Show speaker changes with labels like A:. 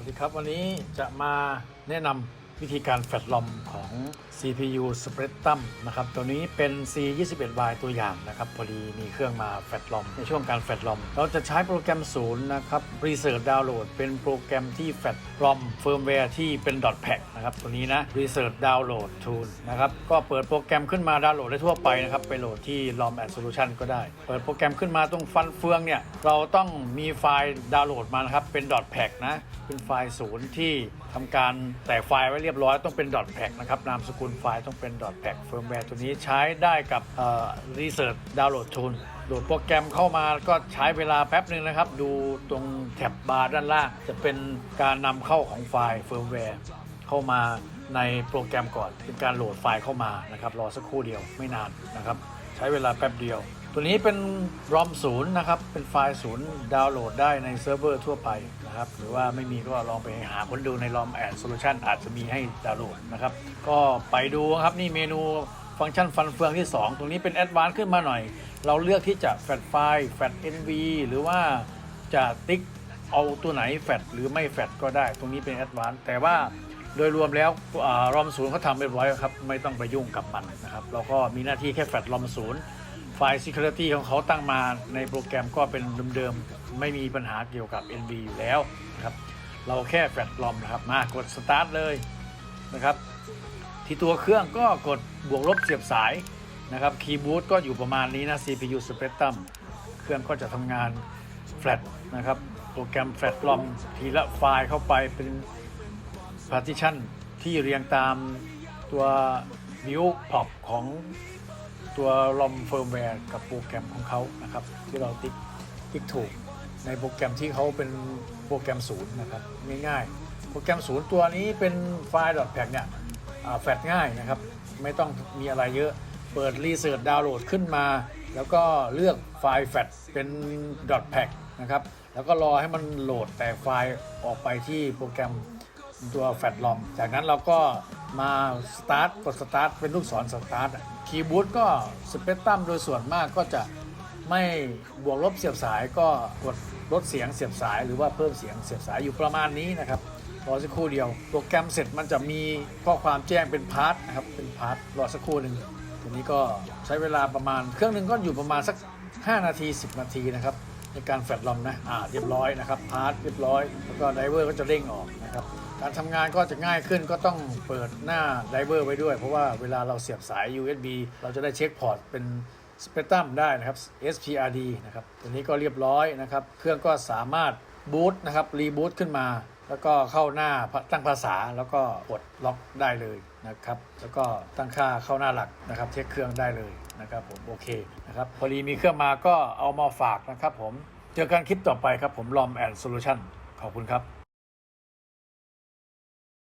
A: วัสดีครับวันนี้จะมาแนะนำวิธีการแฟลชลอมของ CPU Spectrum นะครับตัวนี้เป็น C21Y ตัวอย่างนะครับพอดีมีเครื่องมาแฟลชลอมในช่วงการแฟลชลอมเราจะใช้โปรแกรมศูนย์นะครับ Research Download เป็นโปรแกรมที่แฟลชลอมเฟิร์มแวร์ที่เป็น .pack นะครับตัวนี้นะ Research Download Tool นะครับก็เปิดโปรแกรมขึ้นมาดาวน์โหลดได้ทั่วไปนะครับไปโหลดที่ ROM and Solution ก็ได้ เปิดโปรแกรมขึ้นมาตรงฟันเฟืองเนี่ยเราต้องมีไฟล์ดาวน์โหลดมานะครับเป็น .pack นะ เป็นไฟล์ศูนย์ที่ทำการแตกไฟล์ไว้เรียบร้อยต้องเป็น .pack นะครับนามสกุลไฟล์ต้องเป็น .pack เฟิร์มแวร์ตัวนี้ใช้ได้กับเอ่อ Research Download Tool โหลดโปรแกรมเข้ามาก็ใช้เวลาแป๊บหนึ่งนะครับ ดูตรงแท็บบาร์ด้านล่าง จะเป็นการนำเข้าของไฟล์เฟิร์มแวร์เข้ามาในโปรแกรมก่อนเป็นการโหลดไฟล์เข้ามานะครับรอสักครู่เดียวไม่นานนะครับ ใช้เวลาแป๊บเดียว ตัวนี้เป็น ROM ศูนย์นะครับ เป็นไฟล์ศูนย์ดาวน์โหลดได้ในเซิร์ฟเวอร์ทั่วไปนะครับ หรือว่าไม่มีก็ลองไปหาคนดูใน ROM and Solution อาจจะมีให้ดาวน์โหลดนะครับ ก็ไปดูครับนี่เมนูฟังก์ชันฟันเฟืองที่ 2 ตรงนี้เป็นแอดวานซ์ขึ้นมาหน่อย เราเลือกที่จะแฟลชไฟล์แฟลช NV หรือว่าจะติ๊กเอาตัวไหนแฟดหรือไม่แฟดก็ได้ ตรงนี้เป็นแอดวานซ์แต่ว่าโดยรวมแล้วรอมศูนย์เขาทำเรียบร้อยครับ ไม่ต้องไปยุ่งกับมันนะครับ เราก็มีหน้าที่แค่แฟดรอมศูนย์ ไฟล์ Security ของเขาตั้งมาในโปรแกรมก็เป็นเดิมๆ ไม่มีปัญหาเกี่ยวกับ NV อยู่แล้วนะครับ เราแค่แฟดรอมนะครับ มากด Start เลยนะครับ ที่ตัวเครื่องก็กดบวกลบเสียบสายนะครับ คีย์บูตก็อยู่ประมาณนี้นะ CPU Spectrum เครื่องก็จะทำงานแฟลตนะครับ โปรแกรมแฟลตลอมทีละไฟล์เข้าไปเป็น partition ที่เรียงตามตัววิวพอปของ ตัวลอมเฟิร์มแวร์กับโปรแกรมของเขานะครับ ที่เราติ๊กติ๊กถูก ในโปรแกรมที่เขาเป็นโปรแกรมศูนย์นะครับง่ายๆโปรแกรมศูนย์ตัวนี้เป็นไฟล์ .pack เนี่ยแฟลชง่ายนะครับ ไม่ต้องมีอะไรเยอะเปิดรีเสิร์ชดาวน์โหลดขึ้นมา แล้วก็เลือกไฟล์แฟลชเป็น .pack นะครับแล้วก็รอให้มันโหลดแต่ไฟล์ออกไปที่โปรแกรมตัวแฟลชลอมจากนั้นเราก็ มาสตาร์ทกดสตาร์ทเป็นลูกศรสตาร์ทคีย์บูตก็สเปกตรัมโดยส่วนมากก็จะไม่บวกลบเสียบสายก็กดลดเสียงเสียบสายหรือว่าเพิ่มเสียงเสียบสายอยู่ประมาณนี้นะครับรอสักครู่เดียวโปรแกรมเสร็จมันจะมีข้อความแจ้งเป็นพาร์ทนะครับเป็นพาร์ทรอสักครู่หนึ่งทีนี้ก็ใช้เวลาประมาณเครื่องหนึ่งก็อยู่ประมาณสัก 5 นาที 10 นาทีนะครับในการแฟลชลอมนะอ่าเรียบร้อยนะครับพาร์ทเรียบร้อย แล้วก็ไดเวอร์ก็จะเร่งออกนะครับ การทำงานก็จะง่ายขึ้นก็ต้องเปิดหน้าไดเวอร์ไว้ด้วย เพราะว่าเวลาเราเสียบสาย USB เราจะได้เช็คพอร์ตเป็นสเปกตรัมได้นะครับ SPRD นะครับตัวนี้ก็เรียบร้อยนะครับ เครื่องก็สามารถบูตนะครับรีบูตขึ้นมา แล้วก็เข้าหน้าตั้งภาษาแล้วก็กดล็อกได้เลยนะครับ แล้วก็ตั้งค่าเข้าหน้าหลักนะครับ เช็คเครื่องได้เลยนะครับผมโอเคนะครับพอดีมีเครื่องมาก็เอามาฝากนะครับผม เจอกันคลิปต่อไปครับผมลอมแอนด์โซลูชันขอบคุณครับ